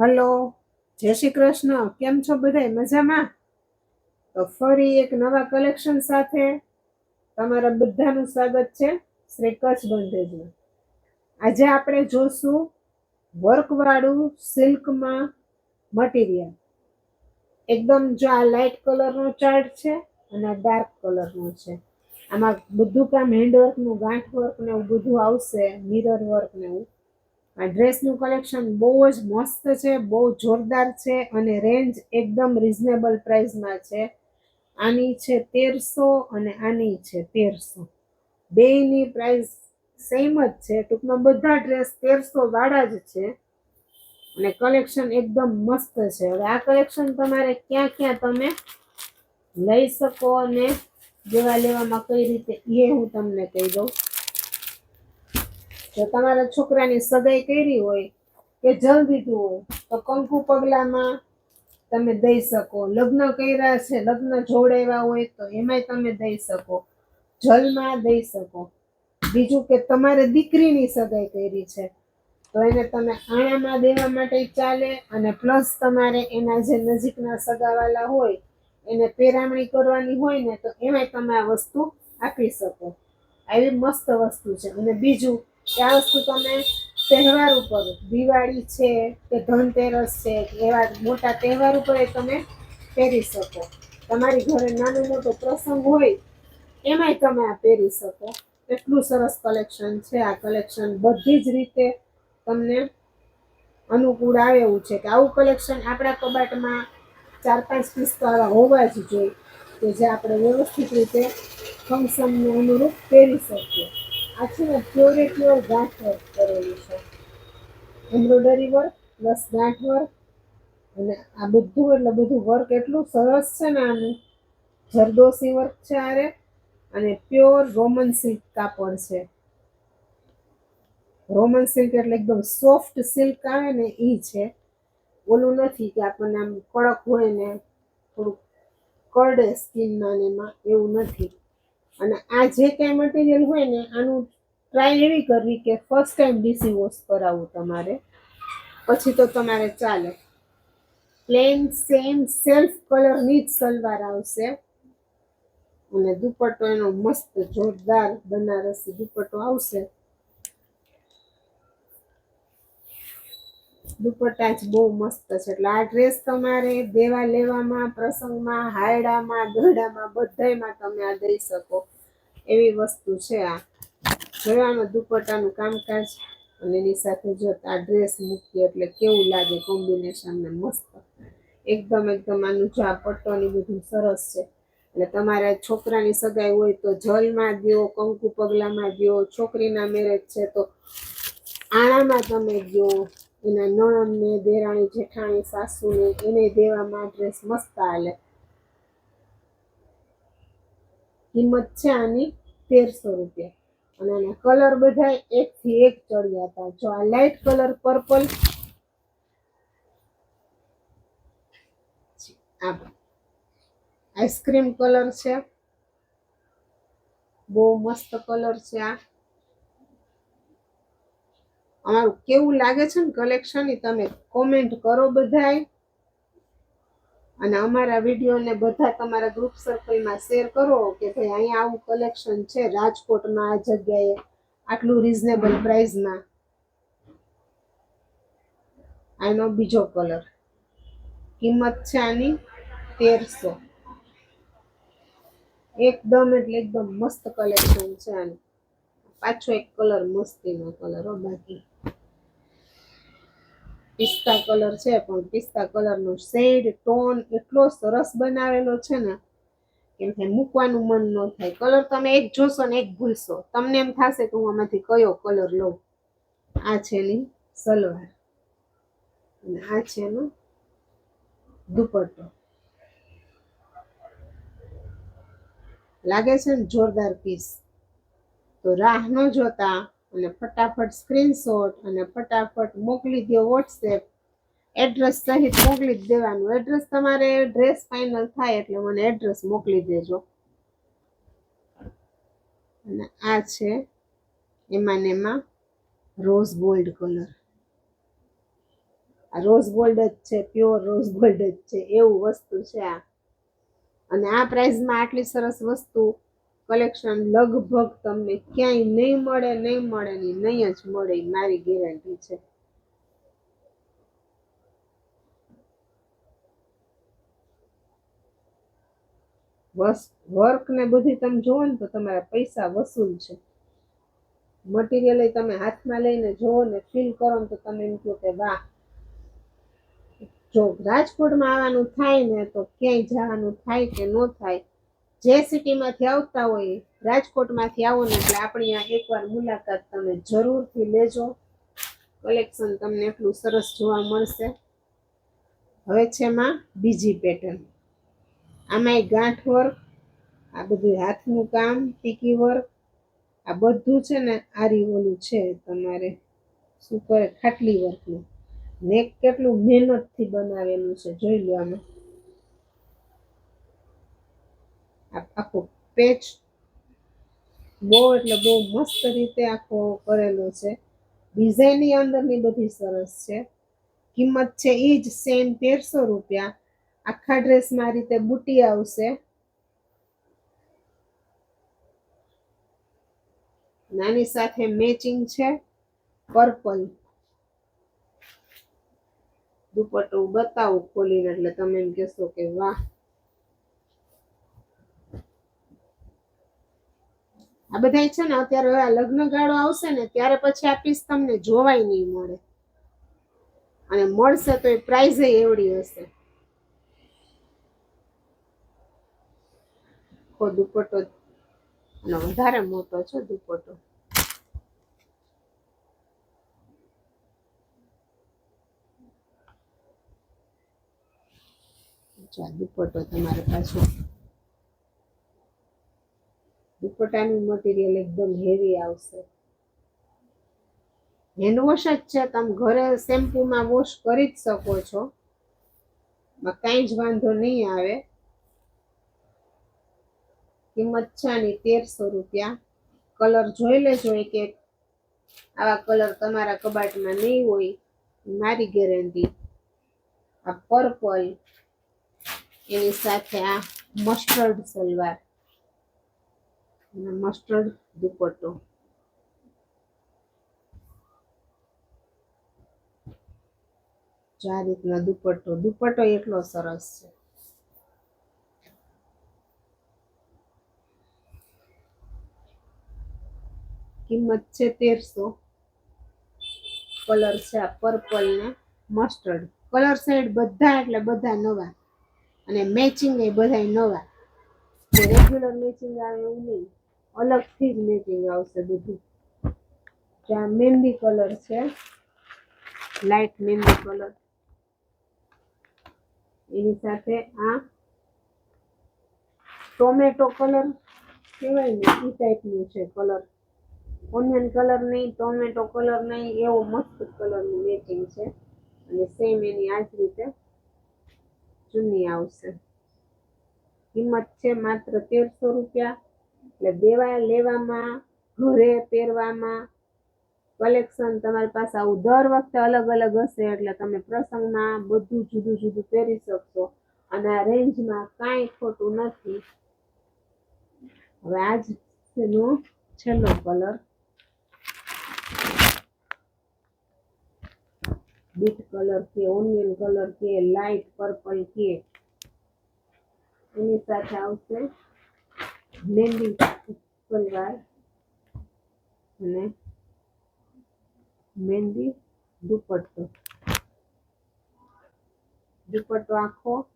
Hello, જય શ્રી કૃષ્ણ. કેમ છો બધાય? મજામાં? તો ફરી એક નવા કલેક્શન સાથે તમારા બધાનું સ્વાગત છે શ્રી કચ્છ બંધેજમાં. આજે આપણે જોશું વર્કવાળું સિલ્કમાં મટીરિયલ. એકદમ જો આ લાઇટ કલરનો ચાર્ટ છે અને ડાર્ક કલરનો છે. આમાં બધું કામ હેન્ડવર્કનું, ગાંઠ વર્ક ને એવું બધું આવશે, મિરર વર્ક ને એવું. આ ડ્રેસનું કલેક્શન બહુ જ મસ્ત છે, બહુ જોરદાર છે અને રેન્જ એકદમ રિઝનેબલ પ્રાઇસમાં છે. આની છે તેરસો અને આની છે તેરસો. બેયની પ્રાઇસ સેમ જ છે, ટૂંકમાં બધા ડ્રેસ તેરસો વાળા જ છે. અને કલેક્શન એકદમ મસ્ત છે. હવે આ કલેક્શન તમારે ક્યાં ક્યાં તમે લઈ શકો અને જેવા લેવામાં કઈ રીતે એ હું તમને કહી દઉં. જો તમારા છોકરાની સગાઈ કરી હોય કે જલ દીધું હોય, તો કંકુ પગલામાં તમે દઈ શકો. લગ્ન કર્યા છે, લગ્ન જોડાવ્યા હોય તો એમાંય તમે દઈ શકો. જલમાં દઈ શકો. બીજું કે તમારે દીકરીની સગાઈ કરી છે, તો એને તમે આણામાં દેવા માટે ચાલે અને પ્લસ તમારે એના જે નજીકના સગાવાલા હોય, એને પેરામણી કરવાની હોય ને તો એમાંય તમે આ વસ્તુ આપી શકો. આવી મસ્ત વસ્તુ છે. અને બીજું કે આ વસ્તુ તમે તહેવાર ઉપર, દિવાળી છે, કે ધનતેરસ છે એવા મોટા તહેવાર ઉપર એ તમે પહેરી શકો. તમારી ઘરે નાનો મોટો પ્રસંગ હોય, એમાંય તમે આ પહેરી શકો. એટલું સરસ કલેક્શન છે. આ કલેક્શન બધી જ રીતે તમને અનુકૂળ આવે એવું છે કે આવું કલેક્શન આપણા કબાટમાં ચાર પાંચ પીસ તો આવા હોવા જ જોઈએ કે જે આપણે વ્યવસ્થિત રીતે ફંક્શનને અનુરૂપ પહેરી શકીએ. આ છે ને પ્યોરે પ્યોર ગાંઠ વર્ક કરેલું છે. એમ્બ્રોઇડરી વર્ક પ્લસ ગાંઠ વર્ક અને આ બધું, એટલે બધું વર્ક એટલું સરસ છે ને આનું. જરદોસી વર્ક છે આરે. અને પ્યોર રોમન સિલ્ક કાપડ છે. રોમન સિલ્ક એટલે એકદમ સોફ્ટ સિલ્ક આવે ને એ છે. ઓલું નથી કે આપણને આમ કડક હોય ને થોડુંક કરડે સ્કિનમાં ને એમાં એવું નથી. અને આ જે કાંઈ મટીરિયલ હોય ને આનું ટ્રાય એવી કરવી કે ફર્સ્ટ ટાઈમ ડીસી વોશ કરાવવું તમારે. પછી તો તમારે ચાલે. પ્લેન સેમ સેલ્ફ કલરની જ સલવાર આવશે. અને દુપટ્ટો એનો મસ્ત જોરદાર બનારસી દુપટ્ટો આવશે. દુપટ્ટા જ બહુ મસ્ત છે. એટલે આ ડ્રેસ તમારે દેવા લેવામાં, પ્રસંગમાં, હાયડામાં દોડામાં બધાયમાં તમે આ દઈ શકો. એવી વસ્તુ છે આ. જોવાનું દુપટ્ટાનું કામકાજ અને એની સાથે જો આ ડ્રેસ મૂકીએ એટલે કેવું લાગે કોમ્બિનેશન ને મસ્ત. એકદમ એકદમ આનું જો આ પટ્ટોની બધું સરસ છે. એટલે તમારે છોકરાની સગાઈ હોય તો જલમાં દો કંકુ પગલામાં દો છોકરીના મેરેજ છે તો આણામાં તમે દો એના નણંદને, દેરાણી જેઠાણી, સાસુને, એને દેવામાં ડ્રેસ મસ્ત હાલે. કિંમત છે આની તેરસો રૂપિયા. અને એના કલર બધા એક થી એક ચડ્યા હતા. જો આ light colour purple ice cream colour છે. બહુ મસ્ત કલર છે આ. અમારું કેવું લાગે છે ને કલેક્શન એ તમે કોમેન્ટ કરો બધાય. અને અમારા વિડીયોને બધા તમારા ગ્રુપ સર્કલમાં શેર કરો કે ભાઈ અહીંયા આવું કલેક્શન છે રાજકોટમાં આ જગ્યાએ આટલું રિઝનેબલ પ્રાઇસમાં આનો બીજો કલર કિંમત છે આની તેરસો. એકદમ એટલે એકદમ મસ્ત કલેક્શન છે આનું. પાછો એક કલર મસ્તીનો કલર હો બાકી. પિસ્તા કલર છે, પણ પિસ્તા કલરનો શેડ ટોન એટલો સરસ બનાવેલો છે ને, કેમ કે મૂકવાનું મન ન થાય. કલર તમે એક જોશો ને એક ભૂલશો. તમને એમ થશે કે હું આમાંથી કયો કલર લઉં. આ છે એની સલવાર. અને આ છે એનો દુપટ્ટો. લાગે છે ને જોરદાર પીસ તો રાહ ન જોતા અને ફટાફટ સ્ક્રીનશોટ અને ફટાફટ મોકલી દો વોટ્સએપ એડ્રેસ સહિત મોકલી જ દેવાનું. એડ્રેસ તમારે ડ્રેસ ફાઇનલ થાય એટલે મને એડ્રેસ મોકલી દેજો. અને આ છે એમાં ને એમાં રોઝ ગોલ્ડ કલર આ રોઝ ગોલ્ડ જ છે પ્યોર રોઝ ગોલ્ડ જ છે. એવું વસ્તુ છે આ. અને આ પ્રાઇઝમાં આટલી સરસ વસ્તુ કલેક્શન લગભગ તમને ક્યાંય નહીં મળે નહીં મળે ને નહીં જ મળે મારી ગેરંટી છે. વર્ક ને બધી તમે જોવો ને તો તમારા પૈસા વસૂલ છે. મટીરિયલ તમે હાથમાં લઈને જોવો ને ફીલ કરો ને તો તમે એમ કહો કે વાહ, જો રાજકોટમાં આવવાનું થાય ને તો ક્યાંય જવાનું થાય કે ન થાય જે સિટીમાંથી આવતા હોય રાજકોટમાંથી આવો ને એટલે આપણી આ એકવાર મુલાકાત તમે જરૂરથી લેજો. કલેક્શન તમને એટલું સરસ જોવા મળશે. હવે છે એમાં બીજી પેટર્ન આમાંય ગાંઠ વર્ક આ બધું હાથનું કામ, ટીકી વર્ક આ બધું છે ને આરી ઓલું છે તમારે શું કરે ખાટલી વર્કનું નેક કેટલું મહેનતથી બનાવેલું છે જોઈ લો આમાં આ આખો પેચ બહુ એટલે બહુ મસ્ત રીતે આખો કરેલો છે. ડિઝાઇનની અંદરની બધી સરસ છે. કિંમત છે એ જ સેમ તેરસો રૂપિયા. આખા ડ્રેસમાં રીતે બુટી આવશે. નાની સાથે મેચિંગ છે. પર્પલ દુપટ્ટો બતાવું ખોલીને એટલે તમે એમ કહેશો કે વાહ. આ બધા છે ને અત્યારે હવે આ લગ્ન ગાળો આવશે ને ત્યારે પછી આ પીસ તમને જોવાય નહીં મળે. અને મળશે તો એ પ્રાઇઝ એવડી હશે. દુપટ્ટો અને વધારે મોટો છે દુપટ્ટો. દુપટ્ટો તમારે પાછો દુપટ્ટાનું મટીરિયલ એકદમ હેવી આવશે. હેન્ડવોશ જ છે, તમે ઘરે શેમ્પૂમાં વોશ કરી જ શકો છો. કાંઈ જ વાંધો નહીં આવે. કિંમત છે આની તેરસો રૂપિયા. કલર જોઈ લેજો એક એક. આવા કલર તમારા કબાટમાં નહીં હોય. મારી ગેરંટી આ પર્પલ એની સાથે આ મસ્ટર્ડ સલવાર. અને મસ્ટર્ડ દુપટ્ટો. આ રીતનો દુપટ્ટો. દુપટ્ટો એટલો સરસ છે. કિંમત છે તેરસો. કલર છે આ પર્પલ ને મસ્ટર્ડ કલર સાઈડ બધા એટલે બધા નવા. અને મેચિંગ એ બધા નવા. રેગ્યુલર મેચિંગ આવે એવું નહીં. અલગથી જ મેચિંગ આવશે બધું. જ્યાં મહેંદી કલર છે લાઇટ મહેંદી કલર એની સાથે આ ટોમેટો કલર કહેવાય ને એ ટાઈપનું છે કલર ઓનિયન કલર નહીં ટોમેટો કલર નહીં, એવો મસ્ત કલરનું મેચિંગ છે. અને સેમ એની આ જ રીતે ચુન્ની આવશે. કિંમત છે માત્ર તેરસો રૂપિયા. એટલે દેવા લેવામાં, ઘરે પહેરવામાં, કલેક્શન તમારી પાસે આવું દર વખતે અલગ અલગ હશે એટલે તમે પ્રસંગમાં બધું જુદું જુદું પહેરી શકશો. અને આ રેન્જમાં કાંઈ ખોટું નથી. હવે આજનો છેલ્લો કલર. બીટ કલર કે, ઓનિયન કલર કે લાઇટ પર્પલ કે. એની સાથે આવશે. મહેંદી સલવાર અને મહેંદી દુપટ્ટો દુપટ્ટો આખો,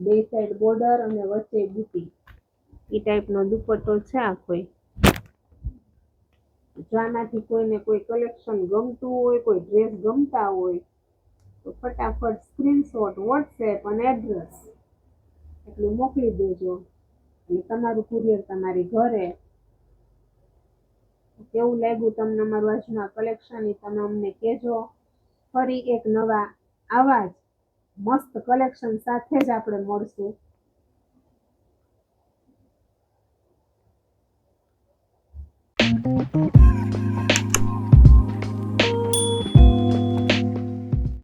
બે સાઈડ બોર્ડર અને વચ્ચે બુટી. એ ટાઈપનો દુપટ્ટો છે આ કોઈ. જો આનાથી કોઈને કોઈ કલેક્શન ગમતું હોય, કોઈ ડ્રેસ ગમતા હોય, તો ફટાફટ સ્ક્રીનશોટ વોટ્સએપ અને એડ્રેસ એટલું મોકલી દેજો. અને તમારું કુરિયર તમારી ઘરે. કેવું લાગ્યું તમને અમારું આજનું આ કલેક્શન તમે અમને કહેજો. ફરી એક નવા આવા જ મસ્ત કલેક્શન સાથે જ આપણે મળશું.